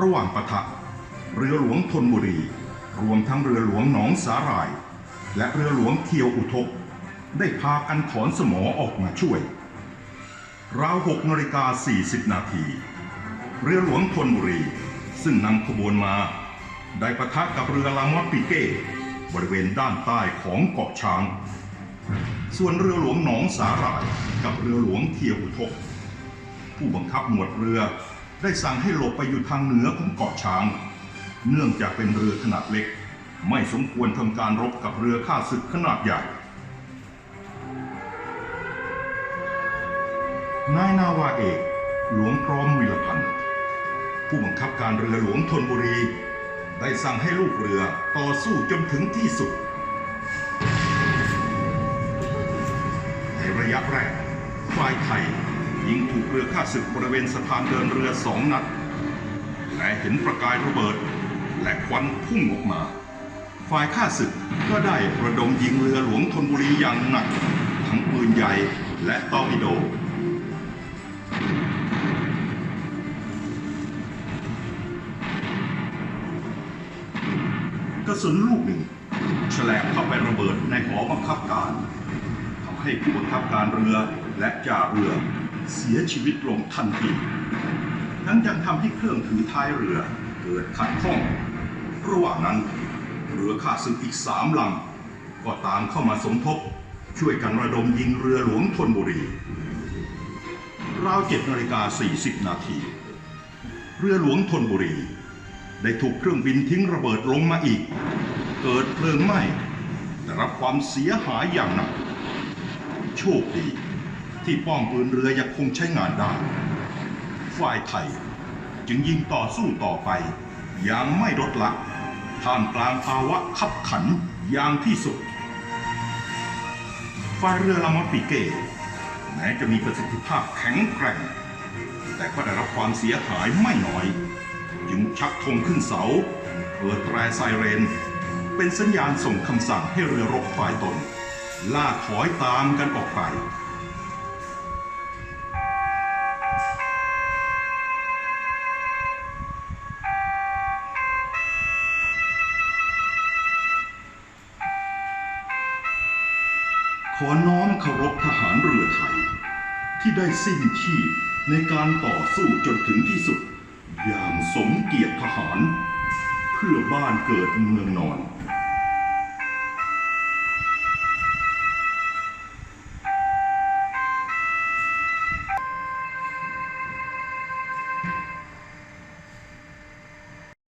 ระหว่างปะทะ เรือหลวงธนบุรี รวมทั้งเรือหลวงหนองสาหร่าย และเรือหลวงเคียวอุทก ได้พากันถอนสมอออกมาช่วย ราว6นาฬิกา40นาทีเรือหลวงธนบุรี ซึ่งนำขบวนมา ได้ปะทะกับเรือลามอปิเก้บริเวณด้านใต้ของเกาะช้าง ส่วนเรือหลวงหนองสาหร่ายกับเรือหลวงเคียวอุทก ผู้บังคับหมวดเรือ ได้สั่งให้หลบไปอยู่ทางเหนือของเกาะช้าง เนื่องจากเป็นเรือขนาดเล็ก ไม่สมควรทำการรบกับเรือข้าศึกขนาดใหญ่ นายนาวาเอก หลวงพร้อมวิรพันธ์ผู้บังคับการเรือหลวงธนบุรี ได้สั่งให้ลูกเรือต่อสู้จนถึงที่สุด ในระยะแรกฝ่ายไทย ยิงถูกเรือข้าศึกบริเวณสะพานเดินเรือสองนัดและเห็นประกายระเบิด และควันพุ่งออกมา ฝ่ายข้าศึกก็ได้ระดมยิงเรือหลวงธนบุรีอย่างหนัก ทั้งปืนใหญ่และตอร์ปิโดกระสุนลูกหนึ่งแฉลบเข้าไประเบิดในหอบังคับการทำให้ผู้บังคับการเรือและจ่าเรือ เสียชีวิตลงทันทีทั้งยังทำให้เครื่องถือท้ายเรือเกิดขัดข้อง ระหว่างนั้น เรือข้าศึกอีกสามลำก็ตามเข้ามาสมทบ ช่วยกันระดมยิงเรือหลวงธนบุรี ราวเจ็ดนาฬิกา40นาที เรือหลวงธนบุรี ได้ถูกเครื่องบินทิ้งระเบิดลงมาอีก เกิดเพลิงไหม้ได้รับความเสียหายอย่างหนัก โชคดี ที่ป้อมปืนเรือยังคงใช้งานได้ ฝ่ายไทยจึงยิงต่อสู้ต่อไป อย่างไม่ลดละท่ามกลางภาวะขับขันอย่างที่สุด ฝ่ายเรือลามอปิเก้แม้จะมีประสิทธิภาพแข็งแกร่ง แต่ก็ได้รับความเสียหายไม่น้อย จึงชักธงขึ้นเสาเปิดแตรไซเรน เป็นสัญญาณส่งคำสั่งให้เรือรบฝ่ายตนล่าถอยตามกันออกไป ขอน้อมเคารพทหารเรือไทย ที่ได้สิ้นชีพในการต่อสู้จนถึงที่สุด อย่างสมเกียรติทหาร เพื่อบ้านเกิดเมืองนอน